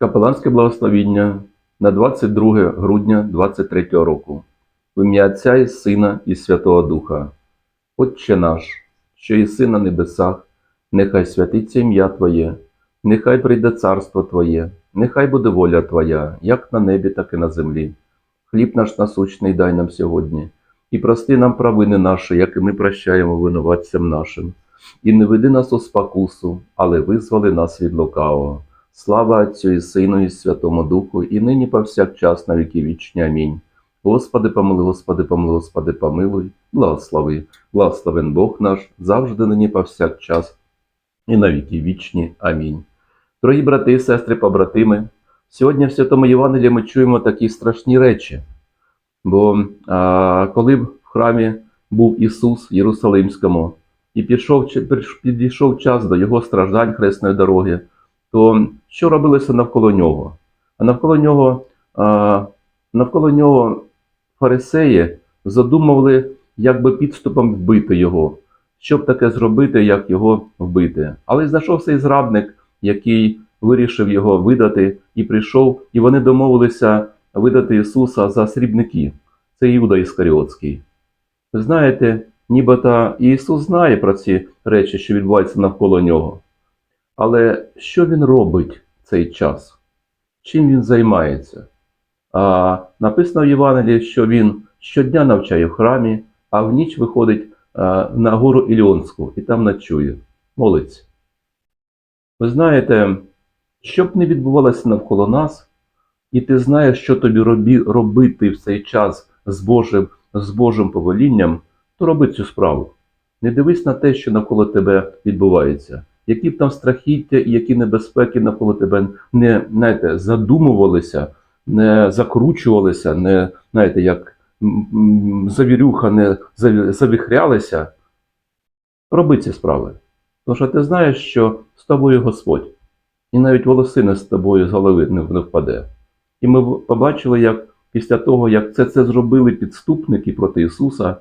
Капеланське благословіння на 22 грудня 23 року. В ім'я Отця і Сина і Святого Духа. Отче наш, що єси на небесах, нехай святиться ім'я Твоє, нехай прийде царство Твоє, нехай буде воля Твоя, як на небі, так і на землі. Хліб наш насущний дай нам сьогодні, і прости нам провини наші, як і ми прощаємо винуватцям нашим. І не веди нас у спокусу, але визволи нас від лукавого. Слава Отцю і Сину, і Святому Духу, і нині повсякчас на віки вічні. Амінь. Господи, помилуй, Господи, помилуй, Господи, помилуй, благослови, благословен Бог наш, завжди нині повсякчас, і на віки вічні. Амінь. Дорогі брати і сестри, побратими, сьогодні в Святому Євангелії ми чуємо такі страшні речі. Бо а, коли в храмі був Ісус в Єрусалимському, і пішов, підійшов час до Його страждань хресної дороги, то що робилося навколо нього? А навколо нього, а, навколо нього фарисеї задумували, як би підступом вбити його, щоб таке зробити, як його вбити. Але знайшовся і зрадник, який вирішив його видати, і прийшов, і вони домовилися видати Ісуса за срібники. Це Іуда Іскаріотський. Ви знаєте, нібито Ісус знає про ці речі, що відбуваються навколо нього. Але що він робить цей час? Чим він займається? А, написано в Євангелії, що він щодня навчає в храмі, а в ніч виходить на гору Іліонську і там ночує, молиться. Ви знаєте, що б не відбувалося навколо нас, і ти знаєш, що тобі робі, робити в цей час з Божим, з Божим повелінням, то роби цю справу. Не дивись на те, що навколо тебе відбувається. Які б там страхіття і які небезпеки навколо тебе не знаєте, задумувалися, не закручувалися, не знаєте, як завірюха не заві- завіхрялися. Роби ці справи. Тому що ти знаєш, що з тобою Господь, і навіть волосина з тобою з голови не, впаде. І ми побачили, як після того, як це, це зробили підступники проти Ісуса,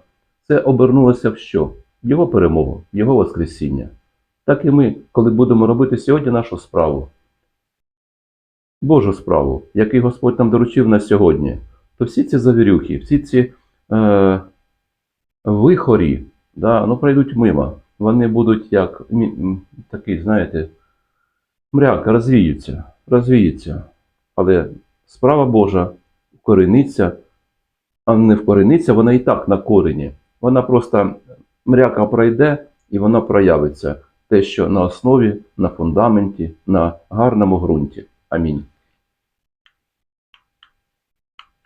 це обернулося в що? Його перемогу, Його Воскресіння. Так і ми, коли будемо робити сьогодні нашу справу, Божу справу, який Господь нам доручив на сьогодні, то всі ці завірюхи, всі ці е, вихорі, да, ну, пройдуть мимо. Вони будуть як такий, знаєте, мряк, розвіються, розвіються. Але справа Божа вкорениться, а не вкорениться, вона і так на корені. Вона просто мряка пройде і вона проявиться. Те, що на основі, на фундаменті, на гарному ґрунті. Амінь.